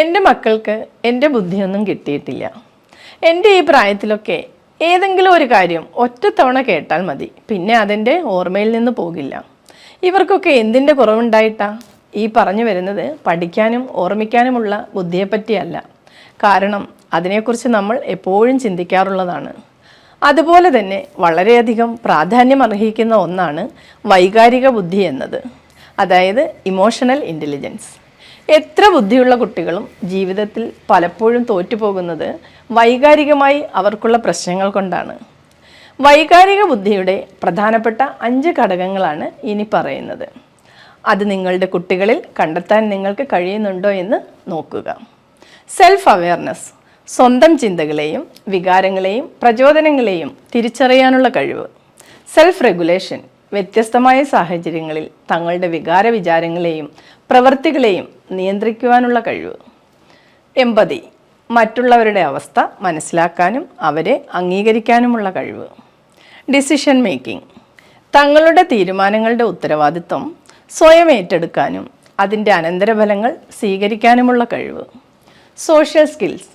എന്റെ മക്കൾക്ക് എന്റെ ബുദ്ധിയൊന്നും കിട്ടിയിട്ടില്ല. എന്റെ ഈ പ്രായത്തിലൊക്കെ ഏതെങ്കിലും ഒരു കാര്യം ഒറ്റത്തവണ കേട്ടാൽ മതി. പിന്നെ അതിന്റെ ഓർമ്മയിൽ നിന്ന് പോകില്ല. ഇവർക്കൊക്കെ എന്തിന്റെ കുറവുണ്ടായിട്ടാ? ഈ പറഞ്ഞു വരുന്നത് പഠിക്കാനും ഓർമ്മിക്കാനുമുള്ള ബുദ്ധിയെപ്പറ്റിയല്ല. കാരണം അതിനെക്കുറിച്ച് നമ്മൾ എപ്പോഴും ചിന്തിക്കാറുള്ളതാണ്. അതുപോലെ തന്നെ വളരെയധികം പ്രാധാന്യം അർഹിക്കുന്ന ഒന്നാണ് വൈകാരിക ബുദ്ധി എന്നത്. അതായത് ഇമോഷണൽ ഇന്റലിജൻസ്. എത്ര ബുദ്ധിയുള്ള കുട്ടികളും ജീവിതത്തിൽ പലപ്പോഴും തോറ്റുപോകുന്നത് വൈകാരികമായി അവർക്കുള്ള പ്രശ്നങ്ങൾ കൊണ്ടാണ്. വൈകാരിക ബുദ്ധിയുടെ പ്രധാനപ്പെട്ട അഞ്ച് ഘടകങ്ങളാണ് ഇനി പറയുന്നത്. അത് നിങ്ങളുടെ കുട്ടികളിൽ കണ്ടെത്താൻ നിങ്ങൾക്ക് കഴിയുന്നുണ്ടോ എന്ന് നോക്കുക. സെൽഫ് അവെയർനെസ് സ്വന്തം ചിന്തകളെയും വികാരങ്ങളെയും പ്രചോദനങ്ങളെയും തിരിച്ചറിയാനുള്ള കഴിവ്. സെൽഫ് റെഗുലേഷൻ വ്യത്യസ്തമായ സാഹചര്യങ്ങളിൽ തങ്ങളുടെ വികാര വിചാരങ്ങളെയും പ്രവൃത്തികളെയും നിയന്ത്രിക്കുവാനുള്ള കഴിവ്. എമ്പതി മറ്റുള്ളവരുടെ അവസ്ഥ മനസ്സിലാക്കാനും അവരെ അംഗീകരിക്കാനുമുള്ള കഴിവ്. ഡിസിഷൻ മേക്കിംഗ് തങ്ങളുടെ തീരുമാനങ്ങളുടെ ഉത്തരവാദിത്വം സ്വയം ഏറ്റെടുക്കാനും അതിന്റെ അനന്തരഫലങ്ങൾ സ്വീകരിക്കാനുമുള്ള കഴിവ്. സോഷ്യൽ സ്കിൽസ്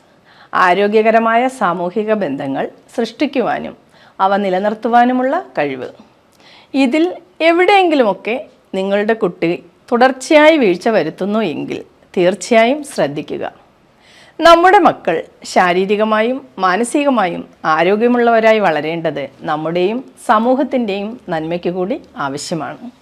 ആരോഗ്യകരമായ സാമൂഹിക ബന്ധങ്ങൾ സൃഷ്ടിക്കുവാനും അവ നിലനിർത്തുവാനുമുള്ള കഴിവ്. ഇതിൽ എവിടെയെങ്കിലുമൊക്കെ നിങ്ങളുടെ കുട്ടി തുടർച്ചയായി വീഴ്ച വരുത്തുന്നു എങ്കിൽ തീർച്ചയായും ശ്രദ്ധിക്കുക. നമ്മുടെ മക്കൾ ശാരീരികമായും മാനസികമായും ആരോഗ്യമുള്ളവരായി വളരേണ്ടത് നമ്മുടെയും സമൂഹത്തിന്റെയും നന്മയ്ക്ക് കൂടി ആവശ്യമാണ്.